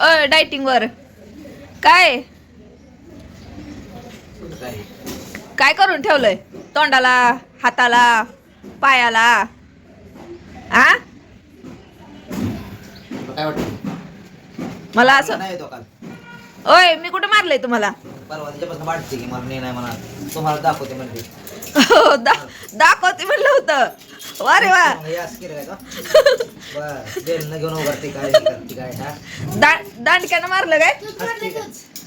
अ dieting वर काय? काय करून ठेवलंय? तोंडाला हाताला पायाला? आ? तुला काय वाटतं? मला असं नाही येतो काल. ओय मी कुठं मारलंय तुम्हाला? परवा त्याच्यापासून वाटते की मला नाही नाही म्हणा तुम्हाला दाखवते म्हणजे हो, दा- दाखवते म्हणलं होतं. वा बस बेलनं घेऊन उभारते काय करते काय हा? दा- दांडक्यानं मारलं काय?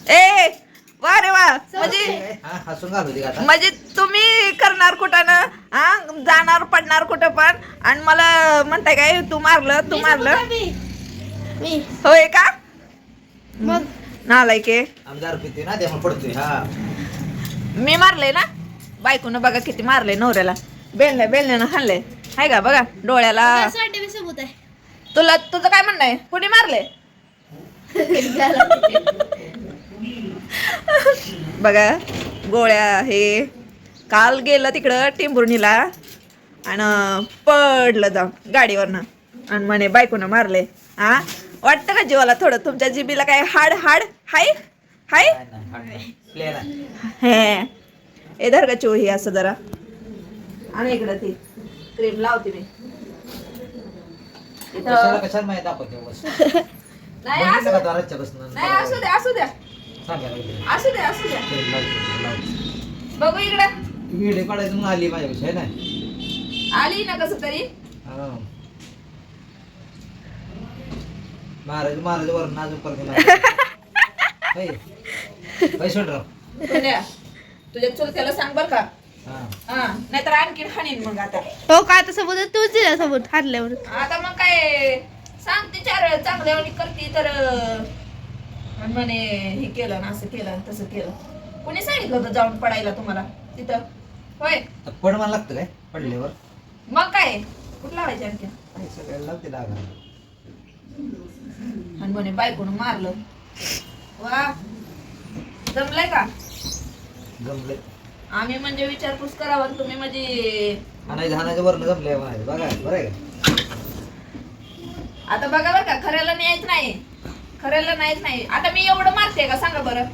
ए वा रे वा. म्हणजे काय? हा, हसून घालू दे का आता? म्हणजे तुम्ही करणार कुठं ना हा? जाणार पडणार कुठं पण. आणि मला म्हणताय काय तू मारलं तू मारलं. मी. होय का? मग? ना त्यामुळे पडतोय हा. मी मारलंय ना? बायकोनं बघा किती मारलंय नवऱ्याला. बेलण्या बेलण्यानं हाणलंय. हाय का? बघा डोळ्याला. साठी मी सबूत आहे. तुला तुझं काय म्हणणं आहे? कुणी मारले बघा गोळ्या हे. काल गेलं तिकडं टिंबुर्णीला आणि पडलं जाऊन गाडीवरनं. आणि म्हणे बायकोनं मारले हा? वाटतं का जीवाला थोडं? तुमच्या जिबीला काय हाड हाड? हाय? हाय? हा आहे. हे. धर का चोही असं जरा. आणि इकडं ती. क्रीम लावते मी. कशाला इथं कशाला माहिती दाखवते बस. नाही बघितलं असू का दाराच्या बसनं? नाही असू द्या असू द्या. सांगायला लागले. असू द्या असू द्या. ते लावते, लावते. बघू इकडं. व्हिडिओ काढायचं मग आली माझ्यापेक्षा ना? आली ना कसं तरी. हा. महाराज महाराज वरून अजून परत पैसे धन्या तुझ्या चुलत्याला सांग बर का. नाहीतर आणखी हाणीन मग आता. हो का आता आहे? तूच दिला सबूत हारल्यावर आता मग काय सांगते चार चांगल्या करते तर आणि म्हणे हे केलं ना असं केलं तसं केलं. कोणी सांगितलं होतं जाऊन पडायला तुम्हाला तिथं? होय. आता पड मला लागतं काय पडल्यावर? मग काय कुठं लावायचे आणखी काय सगळ्याला लागते डागा आणि म्हणे बायकोनं मारलं. वा जमलंय का? जमले आम्ही म्हणजे विचारपूस करावा आणि तुम्ही म्हणजे वरण जमले म्हणायचं. बघा बरं आहे का? आता बघा बरं का खऱ्याला न्यायच नाही. खऱ्याला नाहीच नाही. आता मी एवढं मारते का? सांगा बरं.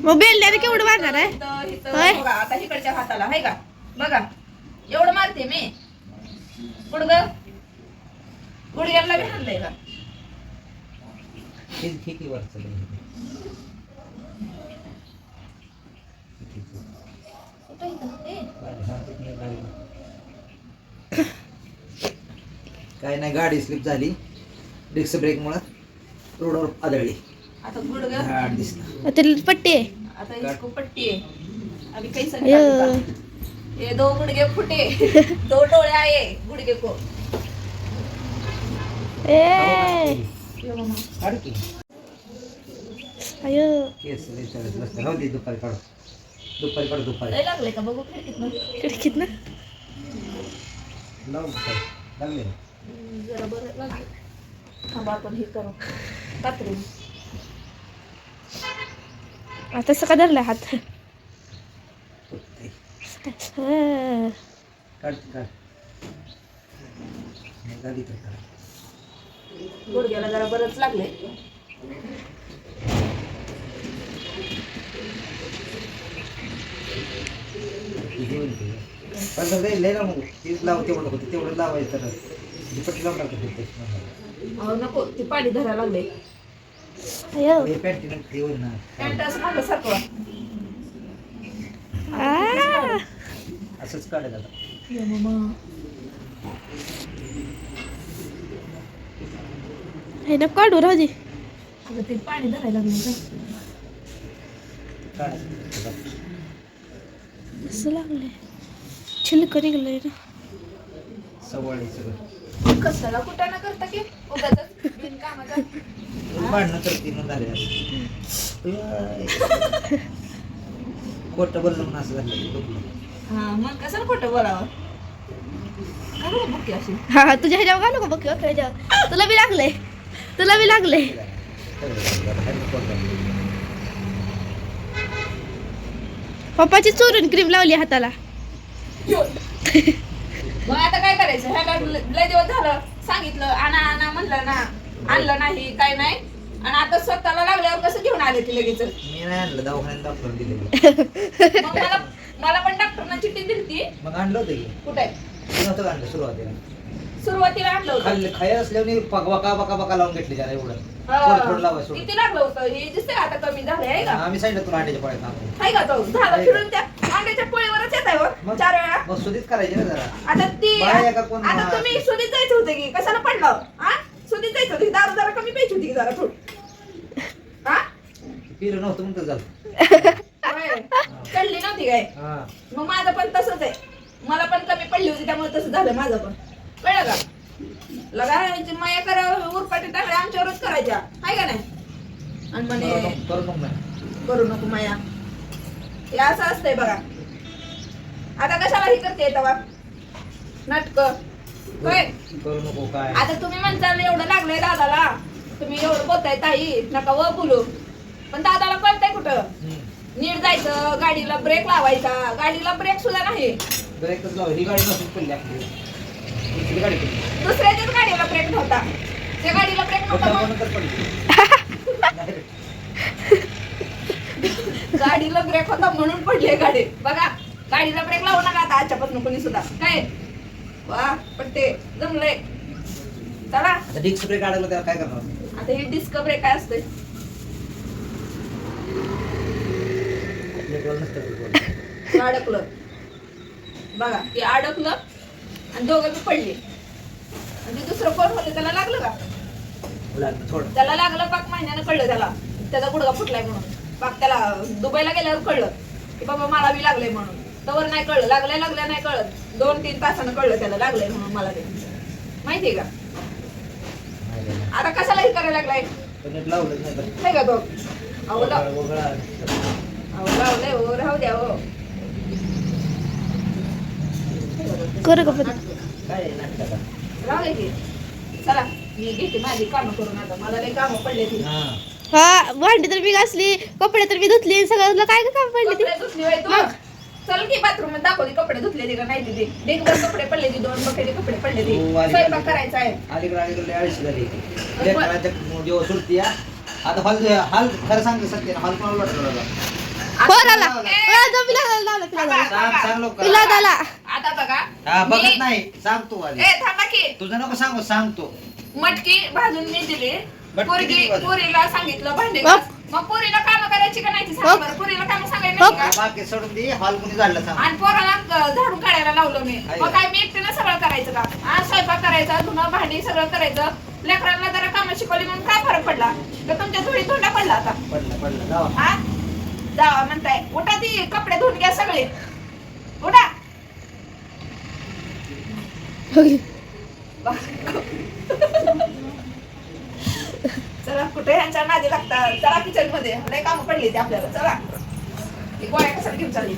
मग बेलण्याने केवढं मारणार आहे? इथं- इथं होय. बघा आता इकडच्या हाताला आहे का? बघा एवढं मारते मी. गुडग गुडघ्याला बी हाणलंय का वरचं कुठं इथं? ए, काय नाही गाडी स्लिप झाली. डिस्क ब्रेक मुळे रोडवर आदळली. आता गुडग दिसलं पट्टी आहे. आता इसको पट्टी है अभी कैसा? ये दो गुडगे फुटे. दो डोळे आहे. गुडगे को. ए. अयो केस दुपारी काढू. दुपारी काढू दुपारी लागले का बघू खिडकीतनं खिडकीत ना लावू दुपारी लागले ना. जरा बरं लागले थांबा आपण हे करू कात्री आता सका धरला हात फुटते. हं. काढ ती, काढ नाही झाली तर काढ. गुडघ्याला जरा बरंच लागले. पण लय तीच लाव तेवढं होतं तेवढं लावायचं तर लावून अहो नको. ते पाणी धरायला लागले. अयो हे पॅन्टी ते होईल ना पॅन्ट असं मागं सरकवा आ. असंच. हे ना काढू राहू दे. अगं ते पाणी धरायला लागले का? काढायचं असं लागले छिलक निघलंय ना कशाला कुठं ना करता की उगाचच बिनकामाचं. खोटं बोललं म्हणून असं झालं. हा मग कशाला खोटं बोलावं बरं अशी हा हा, तुझ्या ह्याच्यावर घालू का बघ ह्याच्यावर तुला बी लागले तुला बी लागले पप्पाची चोरून क्रीम लावली हाताला. मग आता काय करायचं? ह्याला लय दिवस झालं सांगितलं आणा आणा म्हणलं ना. आणलं नाही काय नाही. आणि आता स्वतःला लागल्यावर कसं घेऊन आले ती लगेच? मी नाही आणलं दवाखान्यात दाखवून दिले मग मला मला पण डॉक्टरना चिठ्ठी दिली मग आणलं होतं की. कुठे? नव्हतं आणलं सुरुवातीला. सुरुवातीला आणलं होतं. खायला असल्याने बका बका बका लावून घेतले त्याला एवढं. थोडं. किती लागलं होतं? हे दिसतंय आता कमी झालंय आहे का? आम्ही सांगितलं तुला अंड्याच्या का तो? झालं फिरून त्या अंड्याच्या पोळीवरच येत आहे मग? हो चार वेळा. मग सुधीच करायचे ना जरा. आता ती बाया का कोण? आता मा- तुम्ही सुधीत. जायचं होतं की? कशाला पडलं? हा? सुधीत जायचं होतं दारू जरा कमी प्यायची होती की जरा थोडी हा? पिलं नव्हतं म्हणतं झालं. होय. चढली नव्हती काय? हा. मग माझं पण तसंच आहे. मला पण कमी पडली होती त्यामुळे तसं झालं माझं पण. कळलं का? लगायची माया करा उरपाटी टाकल्या आमच्यावरच करायच्या. आहे का नाही? आणि म्हणे करू नको- करू माया. हे असं असतंय बघा. आता कशाला हे करते तवा? नाटक. होय? करू नको काय? आता तुम्ही म्हणताल एवढं लागलंय दादाला. तुम्ही एवढं बोलताय ताई नका व बोलू. पण दादाला कळतंय कुठं. नीट जायचं गाडीला ब्रेक लावायचा. गाडीला ब्रेक सुद्धा नाही. ब्रेकच लाव ही गाडी नसून पडली आपली. दुसऱ्याच्याच गाडीला ब्रेक नव्हता त्या गाडीला ब्रेक नव्हता गाडीला ब्रेक होता म्हणून पडली गाडी. बघा गाडीला ब्रेक लावू नका आता आजच्यापासून कोणी सुद्धा. काय? वा पण ते जमलंय. चला. डिस्क ब्रेक अडकला त्याला काय करणार? आता हे डिस्क ब्रेक काय असते पेट्रोल नसतं पेट्रोल. अडकलं. बघा ते अडकलं. आणि दोघं बी पडले. आणि दुसरं कोण होते? त्याला लागलं का? थोडं. त्याला लागलं पाक महिन्यानं कळलं त्याला. त्याचा गुडघा फुटलाय म्हणून. पाक त्याला दुबईला गेल्यावर कळलं की बाबा मला बी लागलंय म्हणून. तवर नाही कळलं. लागलंय लागलं नाही कळत दोन तीन तासानं कळलं त्याला लागलंय म्हणून मला ते. माहितीये का. आता कशाला हे करायला लागलाय? नाही. का तो. अहो लावलंय हो. राहू द्या हो करू का पण? काय आहे नाटकाला? राहू दे की चला मी घेते माझी कामं करून आता मला लई कामं पडले ती. हा. हा भांडी तर मी घासली कपडे तर मी धुतली सगळं काय काय काम पडली ती? चल की बाथरूममध्ये दाखवली कपडे धुतले का नाही ढेकभर कपडे पडले ती दोन बकेटे कपडे पडले ती. हो, आली- स्वयंपाक करायचा आहे. अलीकडे अलीकडे आळशी झाली. लेकराच्या दिवस सुटती हा. आता हॉल हाल खरं सांगते सत्य हाल कोणाला वाटलं बाबा? पोराला हा, झाला, झाला. झाला आता बघा. हा बघत मी- नाही. सांगतो आधी. ए थांबा की. तुझं नको सांगू सांगतो मटकी भाजून मी दिली. मटकी पोरगी दिली भाजून. पोरीला सांगितलं भांडे मग? पोरीला काम करायची का नाही ती सांग मग? बरं. पोरीला काम सांगायला नाही का? बाकी सोडून दे हॉल कुणी झाडलं सांग. आणि पोराला झाडून काढायला लावलं मी. आहे. मग काय मी एकटीनं सगळं करायचं का? हा स्वयंपाक करायचा धुणं भांडी सगळं करायचं. लेकरांना जरा कामं शिकवली म्हणून काय फरक पडला? तर तुमच्या थोडी धोंडा पडला आता. पडलं पडलं. जावा. हा जावा म्हणताय. उठा ती कपडे धुवून घ्या सगळे उठा चला कुठे ह्यांच्या नादी लागतात? चला किचनमध्ये. लय काम पडली ते आपल्याला. चला. ती गोळ्या कशाला घेऊन चालली?